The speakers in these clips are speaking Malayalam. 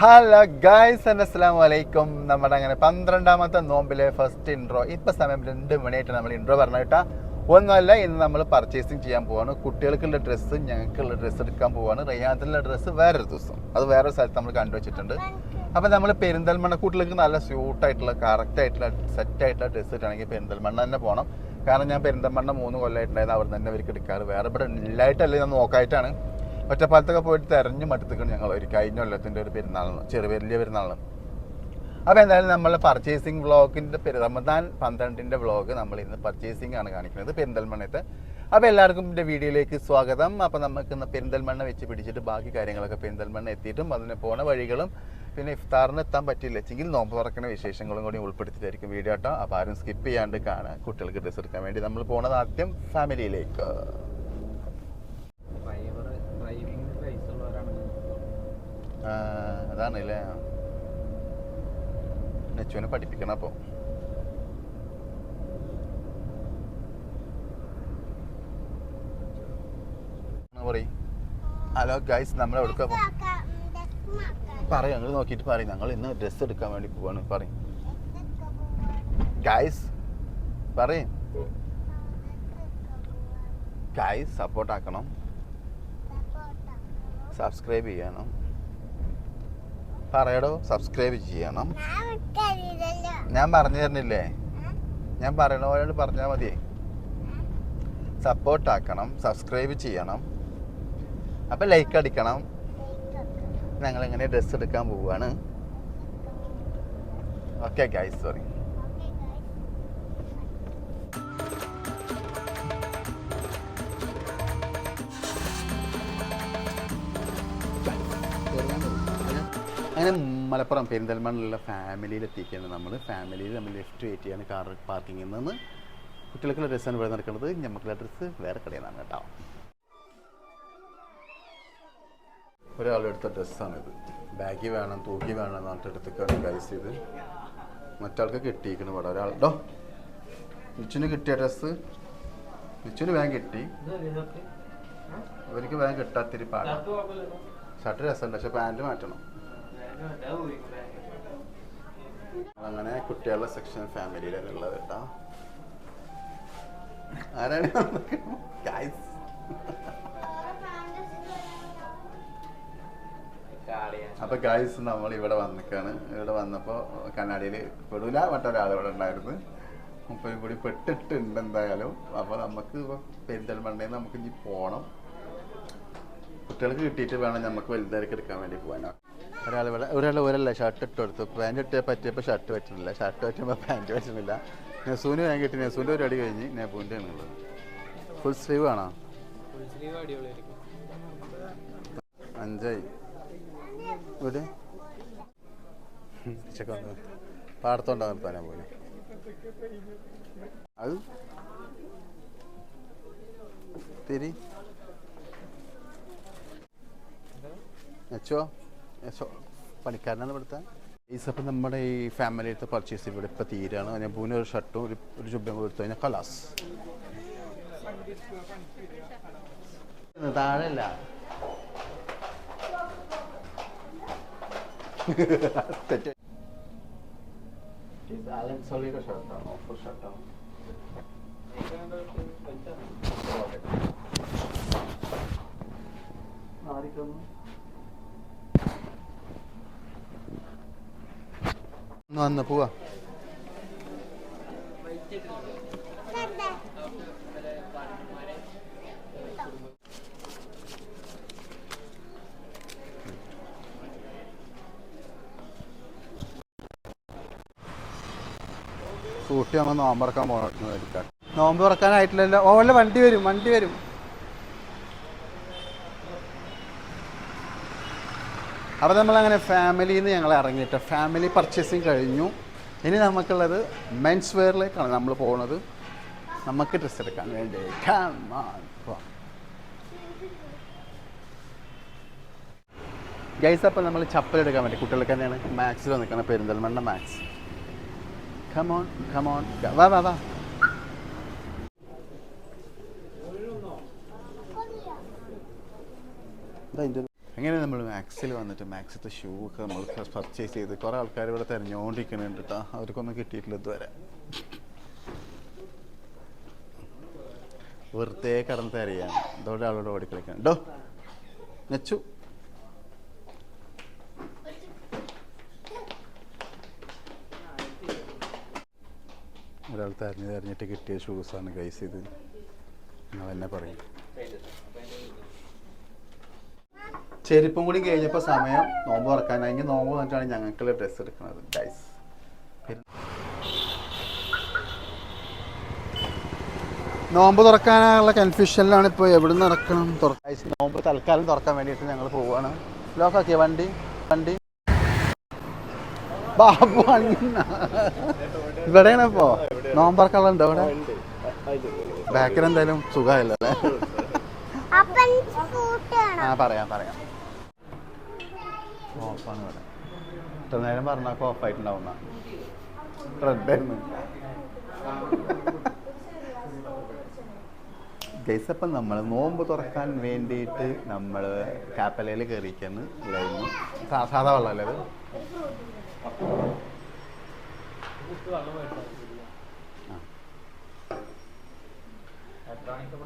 ഹലോ ഗായ്സ് അസ്സലാമു വലൈക്കും നമ്മുടെ അങ്ങനെ പന്ത്രണ്ടാമത്തെ നോമ്പിലെ ഫസ്റ്റ് ഇൻട്രോ ഇപ്പോൾ സമയം രണ്ട് മണിയായിട്ട് നമ്മൾ ഇൻട്രോ പറഞ്ഞു കേട്ടാ ഒന്നുമല്ല ഇന്ന് നമ്മൾ പർച്ചേസിങ് ചെയ്യാൻ പോവാണ്. കുട്ടികൾക്കുള്ള ഡ്രസ്സ് ഞങ്ങൾക്കുള്ള ഡ്രസ്സ് എടുക്കാൻ പോവാണ്. റയ്യാത്തിലുള്ള ഡ്രസ്സ് വേറൊരു ദിവസം. അത് വേറൊരു സ്ഥലത്ത് നമ്മൾ കണ്ടുവച്ചിട്ടുണ്ട്. അപ്പോൾ നമ്മൾ പെരിന്തൽമണ്ണ കുട്ടികൾക്ക് നല്ല സ്യൂട്ടായിട്ടുള്ള കറക്റ്റായിട്ടുള്ള സെറ്റായിട്ടുള്ള ഡ്രസ്സ് ഇട്ടാണെങ്കിൽ പെരിന്തൽമണ്ണ തന്നെ പോകണം കാരണം ഞാൻ പെരിന്തൽമണ്ണ മൂന്ന് കൊല്ലമായിട്ടുണ്ടായിരുന്നു അവിടെ തന്നെ അവർക്ക് എടുക്കാറ്. വേറെ ഇവിടെ ഇല്ലായിട്ടല്ല ഞാൻ നോക്കായിട്ടാണ്. ഒറ്റപ്പാലത്തൊക്കെ പോയിട്ട് തെരഞ്ഞു മടുത്തിക്കണം ഞങ്ങൾ. ഒരു കഴിഞ്ഞ കൊല്ലത്തിന്റെ ഒരു പെരുന്നാളിന് ചെറിയ വലിയ പെരുന്നാളിന് അപ്പോൾ എന്തായാലും നമ്മൾ പർച്ചേസിങ് വ്ളോഗിന്റെ റമദാൻ പന്ത്രണ്ടിന്റെ വ്ളോഗ് നമ്മൾ ഇന്ന് പർച്ചേസിംഗ് ആണ് കാണിക്കുന്നത് പെരിന്തൽമണ്ണത്ത് അപ്പോൾ എല്ലാവർക്കും എന്റെ വീഡിയോയിലേക്ക് സ്വാഗതം. അപ്പോൾ നമുക്ക് ഇന്ന് പെരിന്തൽമണ്ണ വെച്ച് പിടിച്ചിട്ട് ബാക്കി കാര്യങ്ങളൊക്കെ പെരിന്തൽമണ്ണ എത്തിയിട്ടും അതിന് പോണ വഴികളും പിന്നെ ഇഫ്താറിന് എത്താൻ പറ്റില്ല. വെച്ചെങ്കിൽ നോമ്പ് തുറക്കുന്ന വിശേഷങ്ങളും കൂടി ഉൾപ്പെടുത്തിയിട്ടായിരിക്കും വീഡിയോ കേട്ടോ. അപ്പോൾ ആരും സ്കിപ്പ് ചെയ്യാണ്ട് കാണാൻ കുട്ടികൾക്ക് ഡ്രസ്സ് എടുക്കാൻ വേണ്ടി നമ്മൾ പോണത് ആദ്യം ഫാമിലിയിലേക്ക് അതാണല്ലേ. നെച്ചുവിനെ പഠിപ്പിക്കണം അപ്പോൾ പറയും? ഹലോ ഗൈസ് നമ്മൾ എവിടെ പറയും ഞങ്ങൾ നോക്കിയിട്ട് പറയും. ഞങ്ങൾ ഇന്ന് ഡ്രസ്സ് എടുക്കാൻ വേണ്ടി പോവാണ്. പറയും. ഗൈസ് പറയും. ഗൈസ് സപ്പോർട്ട് ആക്കണം. സബ്സ്ക്രൈബ് ചെയ്യണം. പറയടോ സബ്സ്ക്രൈബ് ചെയ്യണം. ഞാൻ പറഞ്ഞു തരുന്നില്ലേ? ഞാൻ പറയണ പോലെ പറഞ്ഞാൽ മതി. സപ്പോർട്ട് ആക്കണം സബ്സ്ക്രൈബ് ചെയ്യണം. അപ്പം ലൈക്ക് അടിക്കണം. ഞങ്ങൾ ഇങ്ങനെ ഡ്രസ്സ് എടുക്കാൻ പോവാണ്? ഓക്കെ ഗൈസ് സോറി അങ്ങനെ മലപ്പുറം പെരിന്തൽമണ്ണിലുള്ള ഫാമിലിയിൽ എത്തിക്കുകയാണ് നമ്മൾ ഫാമിലിയിൽ നമ്മൾ ലെഫ്റ്റ് വെയിറ്റ് ചെയ്യാണ് കാർ പാർക്കിങ്ങിൽ നിന്ന്. കുട്ടികൾക്കുള്ള ഡ്രസ്സാണ് ഇവിടെ നടക്കുന്നത്. ഞമ്മക്കുള്ള ഡ്രസ്സ് വേറെ കടയിൽ നിന്നാണ് കേട്ടോ. ഒരാളെടുത്ത ഡ്രസ്സാണിത്. ബാഗി വേണം തൂക്കി വേണം എന്ന് പറഞ്ഞിട്ട് എടുത്തേക്കാണ് ഗൈസ് ചെയ്ത് മറ്റാൾക്ക് കിട്ടിയിരിക്കണം ഇവിടെ ഒരാൾ. ഡോ മിച്ചുന് കിട്ടിയ ഡ്രസ്സ്. മിച്ചുന് വേഗം കിട്ടി. അവർക്ക് വേഗം കിട്ടാത്തിരി പാടാം. ഷർട്ട് രസമുണ്ട് പക്ഷെ പാന്റ് മാറ്റണം. അങ്ങനെ കുട്ടികളുടെ സെക്ഷൻ ഫാമിലിയിലുള്ളത് കേട്ടോ. ആരാണ് അപ്പൊ ഗായ്സ് നമ്മൾ ഇവിടെ വന്നിക്കാണ്. ഇവിടെ വന്നപ്പോ കണ്ണാടിയിൽ പെടൂല മറ്റൊരാൾ ഇവിടെ ഉണ്ടായിരുന്നു. മുപ്പതും കൂടി പെട്ടിട്ടുണ്ട് എന്തായാലും. അപ്പൊ നമുക്ക് പെരിന്തൽമണ്ണയിൽ നമുക്ക് ഇനി പോണം. കുട്ടികൾക്ക് കിട്ടിയിട്ട് വേണം നമുക്ക് വലുതായിരിക്കും എടുക്കാൻ വേണ്ടി പോകാൻ ഒരാൾ ഇവിടെ ഒരാൾ ഒരല്ല ഷർട്ട് ഇട്ട് കൊടുത്തു. പാന്റ് ഇട്ട് പറ്റിയപ്പോൾ ഷർട്ട് പറ്റുന്നില്ല ഷർട്ട് പറ്റുമ്പോൾ പാന്റ് പറ്റുന്നില്ല നെസൂന് ഞാൻ കിട്ടി. നെസൂന്റെ ഒരു അടി കഴിഞ്ഞ് നെബൂന്റെ ആണുള്ളത്. ഫുൾ സ്ലീവ് ആണോ? അഞ്ചായി. ഇവിടെ? പാടത്തോണ്ടാ നിർത്താനാ പോലെ അത്? തിരി? അച്ചോ പണിക്കാരനാണ് ഇവിടുത്തെ ഈസപ്പം നമ്മുടെ ഈ ഫാമിലിയിലത്തെ പർച്ചേസ് ഇവിടെ ഇപ്പം തീരാണ്. ഞാൻ പൂനെ ഒരു ഷർട്ടും ഒരു ഒരു ചുബ്ബയും കൊടുത്തു എടുത്തു കഴിഞ്ഞാൽ കലാസ് താഴെയല്ല. തെറ്റ്. ഇത് അലൻ സോളിയുടെ ഷർട്ടാണ് ഓഫർ ഷർട്ടാണ്. വന്ന് പോവാ. സ്കൂട്ടി നമ്മൾ നോമ്പ് തുറക്കാൻ പോകാൻ നോമ്പ് തുറക്കാനായിട്ടില്ലല്ലോ. ഓല വണ്ടി വരും വണ്ടി വരും. അപ്പോൾ നമ്മളങ്ങനെ ഫാമിലിയിൽ നിന്ന് ഞങ്ങൾ ഇറങ്ങിയിട്ട് ഫാമിലി പർച്ചേസിങ് കഴിഞ്ഞു. ഇനി നമുക്കുള്ളത് മെൻസ് വെയറിലേക്കാണ് നമ്മൾ പോകുന്നത് നമുക്ക് ഡ്രസ്സ് എടുക്കാൻ വേണ്ടി. ഗൈസ് അപ്പം നമ്മൾ ചപ്പൽ എടുക്കാൻ വേണ്ടി കുട്ടികൾക്ക് തന്നെയാണ്. മാക്സിൽ നിൽക്കണം പെരിന്തൽമണ്ണ മാക്സ് കമോൺ കമോൺ വാ വാ വാ. ഇതാ അങ്ങനെ നമ്മൾ മാക്സിൽ വന്നിട്ട് മാക്സിത്തെ ഷൂ ഒക്കെ നമ്മൾ പർച്ചേസ് ചെയ്ത് കുറേ ആൾക്കാർ ഇവിടെ തിരഞ്ഞുകൊണ്ടിരിക്കുന്നുണ്ട് കേട്ടോ അവർക്കൊന്നും കിട്ടിയിട്ടില്ല ഇതുവരെ. വെറുതെ കടന്ന് തിരയാണ് ഇതോടെ ആളോട് ഓടിക്കളിക്കാൻ ഡോ നെച്ചു. ഒരാൾ തെരഞ്ഞ് തെരഞ്ഞിട്ട് കിട്ടിയ ഷൂസാണ് ഗൈസ് ഇത്. എന്നെ പറയും. ചെരുപ്പും കൂടി കഴിഞ്ഞപ്പോൾ സമയം നോമ്പ് തുറക്കാനായി ഇനി നോമ്പ് വന്നിട്ടാണ് ഞങ്ങൾക്കുള്ള ഡ്രസ്സ് എടുക്കുന്നത്. ഗൈസ് നോമ്പ് തുറക്കാനുള്ള കൺഫ്യൂഷനിലാണ് ഇപ്പോൾ എവിടെ നിന്ന് ഇറക്കണം തുറ- Guys, നോമ്പ് തൽക്കാലം തുറക്കാൻ വേണ്ടിയിട്ട് ഞങ്ങൾ പോവുകയാണ് ലോക്കാക്കിയ വണ്ടി? വണ്ടി? ബാബു ഇവിടെയാണ് ഇപ്പോ. നോമ്പറക്കാളുണ്ടോ ഇവിടെ ബാക്കിൽ എന്തായാലും സ്കൂട്ടാണ് ആ പറയാം പറയാം. ഓഫാണ് ഇവിടെ. ഇത്ര നേരം പറഞ്ഞാൽ ഓഫായിട്ടുണ്ടാവുന്ന. റെഡായിരുന്നു നമ്മൾ നോമ്പ് തുറക്കാൻ വേണ്ടിയിട്ട് നമ്മൾ കാപ്പലയിൽ കയറിയിരിക്കുന്നു ഇല്ലായിരുന്നു സാ- സാധാ വെള്ളമല്ലേ അത്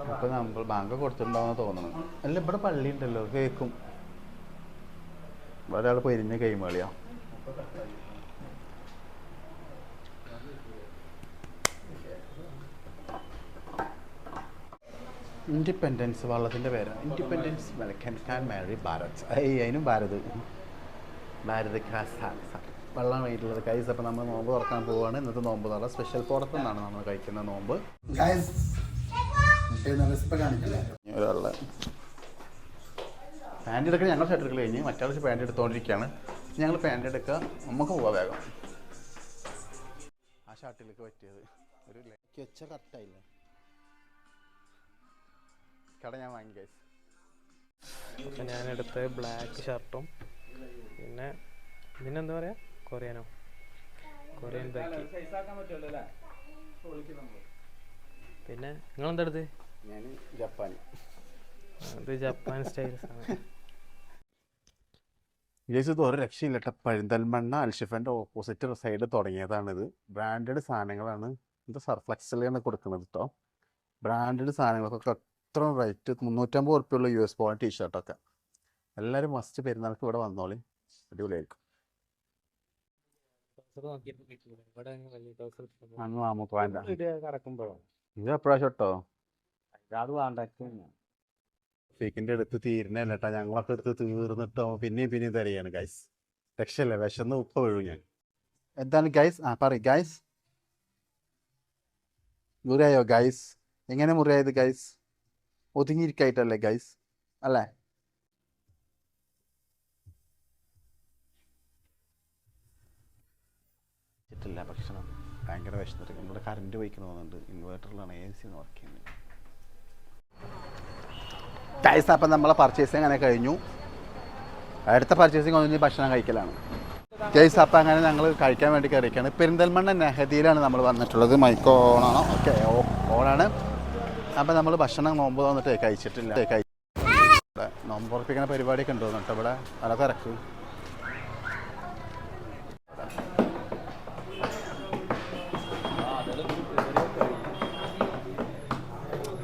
അപ്പൊ നമ്മൾ ബാങ്ക് കൊടുത്തിട്ടുണ്ടാവുന്ന തോന്നണം. അല്ല ഇവിടെ പള്ളി ഉണ്ടല്ലോ ഇവിടെ ഒരാൾ പൊരിഞ്ഞ കൈമാളിയാ ഇൻഡിപെൻഡൻസ് വള്ളത്തിന്റെ പേരാണ് ഇൻഡിപെൻഡൻസ് വെൽക്കൻ കാൻ മാരി ഭാരത് അതിനും ഭാരത് ഭാരത് വെള്ളം വേണ്ടിയിട്ടുള്ളത് കൈസ് അപ്പം നമ്മൾ നോമ്പ് തുറക്കാൻ പോവുകയാണ് ഇന്നത്തെ നോമ്പ് തുറ സ്പെഷ്യൽ പുറത്തു നിന്നാണ് നമ്മൾ കഴിക്കുന്ന നോമ്പ്. ഒരാളെ പാന്റ് എടുക്കുക ഞങ്ങൾ ഷർട്ട് എടുക്കൽ കഴിഞ്ഞ് മറ്റാൾ പാന്റ് എടുത്തുകൊണ്ടിരിക്കുകയാണ് ഞങ്ങൾ പാന്റ് എടുക്കുക നമുക്ക് പോവാം വേഗം. ആ ഷർട്ടിലേക്ക് പറ്റിയത്. ഒരു ലെക്ക് വെച്ച കറക്റ്റായില്ല കട ഞാൻ വാങ്ങി കഴിച്ചു ഞാനെടുത്ത് ബ്ലാക്ക് ഷർട്ടും പിന്നെ പിന്നെ എന്താ പറയാ? കൊറിയനോ. കൊറിയൻ ബാക്കി പിന്നെ നിങ്ങൾ എന്താ എടുത്ത്? ഞാൻ ജപ്പാൻ. അത് ജപ്പാൻ സ്റ്റൈൽ സാധനം. ഗൈസ് ഇത് ഒരു രക്ഷയില്ല കേട്ടോ പഴുന്തൽമണ്ണ അൽഷിഫന്റെ ഓപ്പോസിറ്റ് സൈഡ് തുടങ്ങിയതാണിത്. ബ്രാൻഡഡ് സാധനങ്ങളാണ്. ഇത് സർഫ്ലക്സിലാണ് കൊടുക്കുന്നത് കേട്ടോ ബ്രാൻഡഡ് സാധനങ്ങൾക്കൊക്കെ അത്ര റേറ്റ് മുന്നൂറ്റമ്പത് ഉറുപ്പ്യുള്ള യു എസ് പോയിന്റ് ടീഷർട്ടൊക്കെ എല്ലാവരും മസ്റ്റ് പെരുന്നാൾക്ക് ഇവിടെ വന്നോളി. അടിപൊളിയായിരിക്കും. ഇത് എപ്പോഴാ ഷോട്ടോ അത് വേണ്ട ഫേക്കിന്റെ അടുത്ത് തീരുന്നല്ല കേട്ടോ ഞങ്ങളൊക്കെ എടുത്ത് തീർന്നിട്ടോ പിന്നെയും പിന്നെയും തരികയാണ് ഗൈസ് രക്ഷയല്ലേ? വിശന്ന് ഉപ്പ് വീഴും ഞാൻ. എന്താണ് ഗൈസ് ആ പറ ഗൈസ് മുറിയായോ ഗൈസ് എങ്ങനെ മുറിയായത് ഗൈസ് ഒതുങ്ങിയിരിക്കായിട്ടല്ലേ ഗൈസ് അല്ലേ? ില്ല ഭക്ഷണം. ഭയങ്കര വിശന്നിട്ട് നമ്മുടെ കറണ്ട് പോയിക്കണം തോന്നുന്നുണ്ട്. ഇൻവേർട്ടറിലാണ് എ സി വർക്ക് ചെയ്യുന്നത്. ഗൈസ് അപ്പം നമ്മളെ പർച്ചേസിങ് അങ്ങനെ കഴിഞ്ഞു. അടുത്ത പർച്ചേസിങ് ഒന്നും ഭക്ഷണം കഴിക്കലാണ്. ഗൈസ് അപ്പം അങ്ങനെ ഞങ്ങൾ കഴിക്കാൻ വേണ്ടി കയറിയാണ് പെരിന്തൽമണ്ണ നെഹദിയിലാണ് നമ്മൾ വന്നിട്ടുള്ളത്. മൈക്കോ ഓണാണോ ഓക്കെ ഓണാണ് അപ്പം നമ്മൾ ഭക്ഷണം നോമ്പ് വന്നിട്ട് കഴിച്ചിട്ടില്ല. നോമ്പ് ഉറപ്പിക്കുന്ന പരിപാടിയൊക്കെ ഉണ്ടോ എന്നിട്ട് ഇവിടെ. നല്ല തിരക്ക്.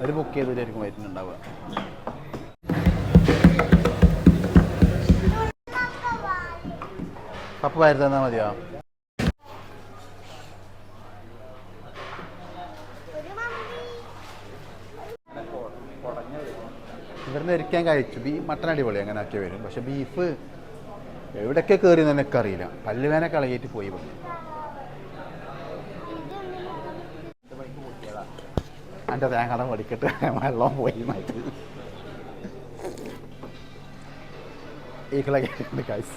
ഒരു ബുക്ക് ചെയ്തിട്ടായിരിക്കും വരുന്നുണ്ടാവുക. പപ്പ വാരി തന്നാൽ മതിയോ? ഇവിടുന്ന് ഒരിക്കാൻ കഴിച്ചു. ബീ മട്ടൻ അടിപൊളി അങ്ങനെ ആക്കി വരും. പക്ഷെ ബീഫ് എവിടെയൊക്കെ കയറി എന്ന് എനിക്കറിയില്ല. പല്ലുവേന കളയിട്ട് പോയി പറഞ്ഞു എന്റെ തേങ്ങട പഠിക്കട്ട് വെള്ളം പോയി മാറ്റി. ഉണ്ട് കായ്സ്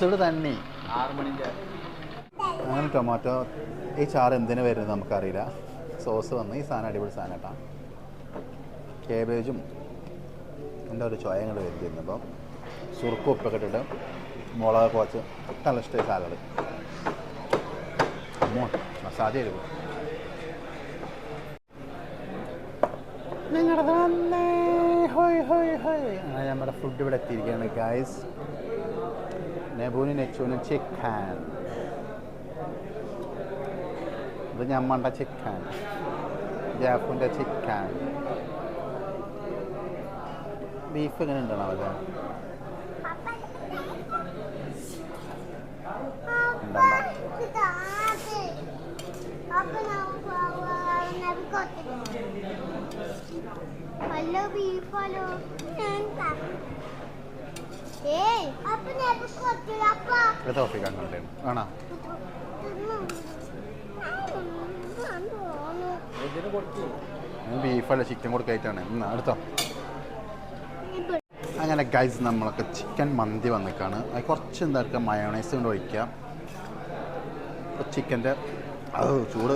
സുട് തന്നെ. അങ്ങനെ ടൊമാറ്റോ ഈ ചാറ് എന്തിനു വരുന്നത് നമുക്കറിയില്ല. സോസ് വന്ന് ഈ സാധനം അടിപൊളി സാധനം കേട്ടോ. കേബേജും എന്റെ ഒരു ചോയ അങ്ങോട്ട് വരുത്തിയിരുന്നു അപ്പം. സുറുക്കും ഉപ്പൊക്കെ ഇട്ടിട്ട് മുളക് കുറച്ച് നല്ല ഇഷ്ടമായി സാലഡ് അമ്മോ മസാല എരിവ് നിങ്ങളുടെ വന്നേ. ഹോയ് ഹോയ് ഹോയ്. അങ്ങനെ നമ്മുടെ ഫുഡ് ഇവിടെ എത്തിയിരിക്കുകയാണ് ഗായ്സ് നെബൂന് നെച്ചൂന് ചിക്കൻ. ഇത് ഞമ്മണ്ട ചിക്കൻ. ജാഫുന്റെ ചിക്കൻ. ബീഫ് എങ്ങനെ ഉണ്ടാണോ അവിടെ? ഹലോ ബീഫ് ഹലോ ഞാൻ ആണോ? ബീഫല്ല ചിക്കൻ കൊടുക്കായിട്ടാണ്. അടുത്തോ അങ്ങനെ ഗൈസ് നമ്മളൊക്കെ ചിക്കൻ മന്തി വന്നേക്കാണ്. അത് കുറച്ച് എന്താ എടുക്കുക? മയോണൈസ് കൊണ്ട് ഒഴിക്കുക. ചിക്കന്റെ അത് ചൂട്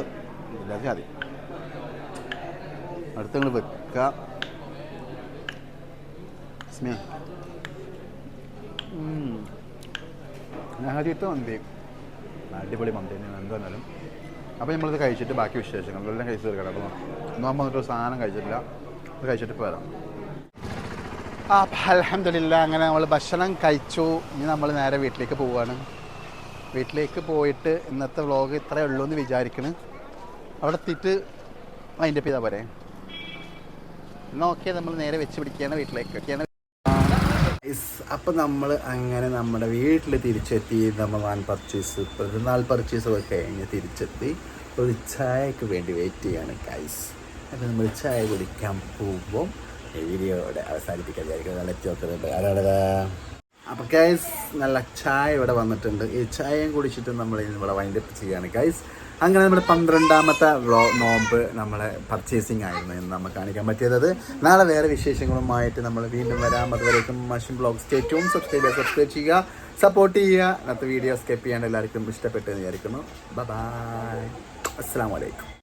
ഇല്ലാതെ മതി. അടുത്ത് നിങ്ങൾ വെക്കുക ആദ്യത്തെ മന്തി അടിപൊളി മന്തി തന്നെയാണ് എന്ത് വന്നാലും. അപ്പോൾ നമ്മളിത് കഴിച്ചിട്ട് ബാക്കി വിശേഷങ്ങൾ. എല്ലാം കഴിച്ച് തീർക്കണം അപ്പോൾ നോമ്പ് വന്നിട്ട് ഒരു സാധനം കഴിച്ചിട്ടില്ല. അത് കഴിച്ചിട്ട് പോരാം ആ അലഹമില്ല അങ്ങനെ നമ്മൾ ഭക്ഷണം കഴിച്ചു. ഇനി നമ്മൾ നേരെ വീട്ടിലേക്ക് പോവുകയാണ് വീട്ടിലേക്ക് പോയിട്ട് ഇന്നത്തെ വ്ളോഗ് ഇത്രയേ ഉള്ളൂ എന്ന് വിചാരിക്കണ്. അവിടെ എത്തിയിട്ട് അതിന്റെ ചെയ്താൽ പോരെ. എന്നാൽ ഓക്കെ നമ്മൾ നേരെ വെച്ച് പിടിക്കുകയാണ് വീട്ടിലേക്ക്. ഒക്കെയാണ് അപ്പം നമ്മൾ അങ്ങനെ നമ്മുടെ വീട്ടിൽ തിരിച്ചെത്തി നമ്മൾ വാൻ പർച്ചേസ് പെരുന്നാൾ പർച്ചേസ് ഒക്കെ കഴിഞ്ഞ് തിരിച്ചെത്തി. ഒരു ചായക്ക് വേണ്ടി വെയിറ്റ് ചെയ്യാണ് ഗൈസ് അപ്പം നമ്മൾ ചായ കുടിക്കാൻ പോകുമ്പോൾ വീഡിയോയുടെ അവസാനിപ്പിക്കാൻ വിചാരിക്കുന്നത് നല്ല ചോക്കുന്നുണ്ട് ആരാണത് അപ്പോൾ ഗൈസ് നല്ല ചായ ഇവിടെ വന്നിട്ടുണ്ട്. ഈ ചായയും കുടിച്ചിട്ട് നമ്മൾ ഇവിടെ വൈൻഡപ്പ് ചെയ്യാണ് ഗൈസ് അങ്ങനെ നമ്മുടെ പന്ത്രണ്ടാമത്തെ വ്ളോ നോമ്പ് നമ്മളെ പർച്ചേസിംഗ് ആയിരുന്നു എന്ന് നമുക്ക് കാണിക്കാൻ പറ്റിയത്. നാളെ വേറെ വിശേഷങ്ങളുമായിട്ട് നമ്മൾ വീണ്ടും വരാം. അതുവരേക്കും മഷിൻ ബ്ലോഗ് സ്റ്റേറ്റും സബ്സ്ക്രൈബ് ചെയ്യുക സബ്സ്ക്രൈബ് ചെയ്യുക സപ്പോർട്ട് ചെയ്യുക. അന്നത്തെ വീഡിയോ സ്കെപ്പ് ചെയ്യാൻ എല്ലാവർക്കും ഇഷ്ടപ്പെട്ടെന്ന് വിചാരിക്കുന്നു. ബൈ അസ്സാം വലൈക്കും